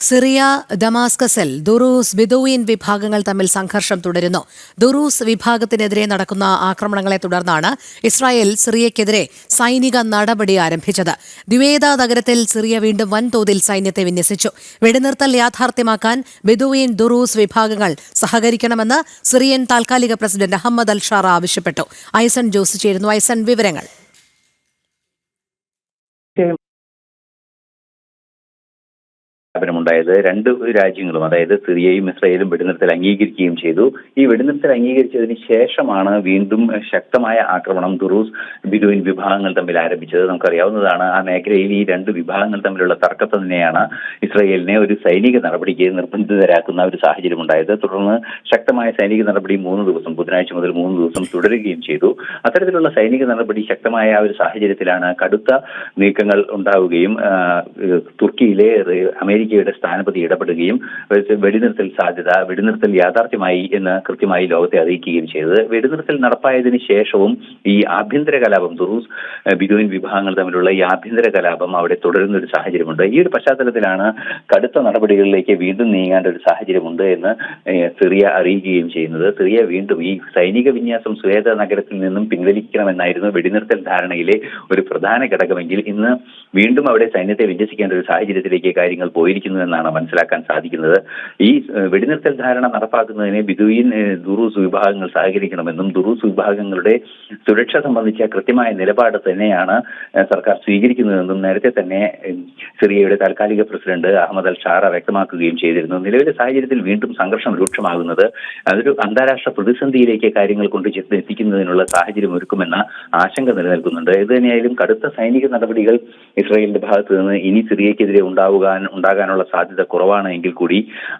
Syria ദമാസ്കസിൽ ദുറൂസ് ബിദുവിൻ വിഭാഗങ്ങൾ തമ്മിൽ സംഘർഷം തുടരുന്നു. ദുറൂസ് വിഭാഗത്തിനെതിരെ നടക്കുന്ന ആക്രമണങ്ങളെ തുടർന്നാണ് ഇസ്രായേൽ സിറിയയ്ക്കെതിരെ സൈനിക നടപടി ആരംഭിച്ചത്. ദ്വേദ നഗരത്തിൽ സിറിയ വീണ്ടും വൻതോതിൽ സൈന്യത്തെ വിന്യസിച്ചു. വെടിനിർത്തൽ യാഥാർത്ഥ്യമാക്കാൻ ബിദുവിൻ ദുറൂസ് വിഭാഗങ്ങൾ സഹകരിക്കണമെന്ന് സിറിയൻ താൽക്കാലിക പ്രസിഡന്റ് അഹമ്മദ് അൽ ഷാറ ആവശ്യപ്പെട്ടു. ഐസൺ ജോസ് ചേരുന്നു. ഐസൺ വിവരങ്ങൾ. സ്ഥാപനമുണ്ടായത് രണ്ട് രാജ്യങ്ങളും അതായത് സിറിയയും ഇസ്രായേലും വെടിനിർത്തൽ അംഗീകരിക്കുകയും ചെയ്തു. ഈ വെടിനിർത്തൽ അംഗീകരിച്ചതിന് ശേഷമാണ് വീണ്ടും ശക്തമായ ആക്രമണം ദുറൂസ് ബിദുവിൻ വിഭാഗങ്ങൾ തമ്മിൽ ആരംഭിച്ചത്. നമുക്കറിയാവുന്നതാണ് ആ മേഖലയിൽ ഈ രണ്ട് വിഭാഗങ്ങൾ തമ്മിലുള്ള തർക്കത്തെ തന്നെയാണ് ഇസ്രായേലിനെ ഒരു സൈനിക നടപടിക്ക് നിർബന്ധിതരാക്കുന്ന ഒരു സാഹചര്യം ഉണ്ടായത് തുടർന്ന് ശക്തമായ സൈനിക നടപടി മൂന്ന് ദിവസം ബുധനാഴ്ച മുതൽ മൂന്ന് ദിവസം തുടരുകയും ചെയ്തു. അത്തരത്തിലുള്ള സൈനിക നടപടി ശക്തമായ ഒരു സാഹചര്യത്തിലാണ് കടുത്ത നീക്കങ്ങൾ ഉണ്ടാവുകയും തുർക്കിയിലെ റെ- അമേരിക്കയുടെ സ്ഥാനപതി ഇടപെടുകയും വെടിനിർത്തൽ സാധ്യത വെടിനിർത്തൽ യാഥാർത്ഥ്യമായി എന്ന് കൃത്യമായി ലോകത്തെ അറിയിക്കുകയും ചെയ്തത്. വെടിനിർത്തൽ നടപ്പായതിനു ശേഷവും ഈ ആഭ്യന്തര കലാപം ദുറൂസ് ബിദുവിൻ വിഭാഗങ്ങൾ തമ്മിലുള്ള ഈ ആഭ്യന്തര കലാപം അവിടെ തുടരുന്ന ഒരു സാഹചര്യമുണ്ട്. ഈ ഒരു പശ്ചാത്തലത്തിലാണ് കടുത്ത നടപടികളിലേക്ക് വീണ്ടും നീങ്ങേണ്ട ഒരു സാഹചര്യമുണ്ട് എന്ന് സിറിയ അറിയിക്കുകയും ചെയ്യുന്നത്. സിറിയ വീണ്ടും ഈ സൈനിക വിന്യാസം സ്വേത നഗരത്തിൽ നിന്നും പിൻവലിക്കണമെന്നായിരുന്നു വെടിനിർത്തൽ ധാരണയിലെ ഒരു പ്രധാന ഘടകമെങ്കിൽ ഇന്ന് വീണ്ടും അവിടെ സൈന്യത്തെ വിന്യസിക്കേണ്ട ഒരു സാഹചര്യത്തിലേക്ക് കാര്യങ്ങൾ പോയിരിക്കുന്നു എന്നാണ് മനസ്സിലാക്കാൻ സാധിക്കുന്നത്. ഈ വെടിനിർത്തൽ ധാരണ നടപ്പാക്കുന്നതിനെ ബിദുയിൻ ദുറൂസ് വിഭാഗങ്ങൾ സഹകരിക്കണമെന്നും ദുറൂസ് വിഭാഗങ്ങളുടെ സുരക്ഷ സംബന്ധിച്ച കൃത്യമായ നിലപാട് തന്നെയാണ് സർക്കാർ സ്വീകരിക്കുന്നതെന്നും നേരത്തെ തന്നെ സിറിയയുടെ താൽക്കാലിക പ്രസിഡന്റ് അഹമ്മദ് അൽ ഷാറ വ്യക്തമാക്കുകയും ചെയ്തിരുന്നു. നിലവിലെ സാഹചര്യത്തിൽ വീണ്ടും സംഘർഷം രൂക്ഷമാകുന്നത് അതൊരു അന്താരാഷ്ട്ര പ്രതിസന്ധിയിലേക്ക് കാര്യങ്ങൾ കൊണ്ട് എത്തിക്കുന്നതിനുള്ള സാഹചര്യം ഒരുക്കുമെന്ന ആശങ്ക നിലനിൽക്കുന്നുണ്ട്. ഇത് തന്നെയായാലും കടുത്ത സൈനിക നടപടികൾ ഇസ്രായേലിന്റെ ഭാഗത്ത് നിന്ന് ഇനി സിറിയക്കെതിരെ ഉണ്ടാവുകാൻ ഉണ്ടാകാനുള്ള സാധ്യത കുറവാണ് എങ്കിൽ കൂടി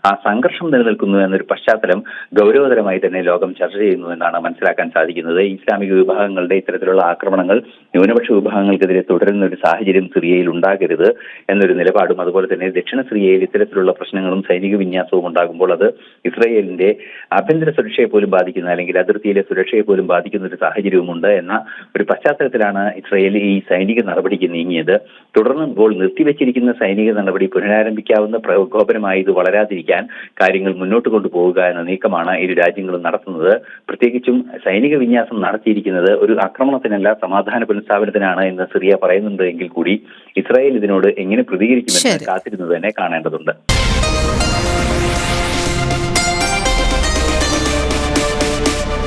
ആ സംഘർഷം നിലനിൽക്കുന്നു എന്നൊരു പശ്ചാത്തലം ഗൗരവതരമായി തന്നെ ലോകം ചർച്ച ചെയ്യുന്നു എന്നാണ് മനസ്സിലാക്കാൻ സാധിക്കുന്നത്. ഇസ്ലാമിക വിഭാഗങ്ങളുടെ ഇത്തരത്തിലുള്ള ആക്രമണങ്ങൾ ന്യൂനപക്ഷ വിഭാഗങ്ങൾക്കെതിരെ തുടരുന്ന ഒരു സാഹചര്യം സിറിയയിൽ ഉണ്ടാകരുത് എന്നൊരു നിലപാടും അതുപോലെ തന്നെ ദക്ഷിണ സിറിയയിൽ ഇത്തരത്തിലുള്ള പ്രശ്നങ്ങളും സൈനിക വിന്യാസവും ഉണ്ടാകുമ്പോൾ അത് ഇസ്രയേലിന്റെ ആഭ്യന്തര സുരക്ഷയെ പോലും ബാധിക്കുന്ന അല്ലെങ്കിൽ അതിർത്തിയിലെ സുരക്ഷയെ പോലും ബാധിക്കുന്ന ഒരു സാഹചര്യവുമുണ്ട് എന്ന ഒരു പശ്ചാത്തലത്തിലാണ് ഇസ്രയേൽ ഈ സൈനിക നടപടിക്ക് നീങ്ങിയത്. തുടർന്ന് ഇപ്പോൾ നിർത്തിവെച്ചിരിക്കുന്ന സൈനിക നടപടി പുനരാരംഭിക്കാവുന്ന പ്രകോപനമായി ഇത് വളരാതിരിക്കാൻ കാര്യങ്ങൾ മുന്നോട്ട് കൊണ്ടുപോകുക എന്ന നീക്കമാണ് ഇരു രാജ്യങ്ങളും നടത്തുന്നത് പ്രത്യേകിച്ചും സൈനിക വിന്യാസം നടത്തിയിരിക്കുന്നത് ഒരു ആക്രമണത്തിനല്ല സമാധാന പുനഃസ്ഥാപനത്തിനാണ് എന്ന് സിറിയ പറയുന്നുണ്ട് എങ്കിൽ കൂടി ഇസ്രായേൽ ഇതിനോട് എങ്ങനെ പ്രതികരിക്കുമെന്ന്. കാത്തിരുന്നത് തന്നെ കാണേണ്ടതുണ്ട്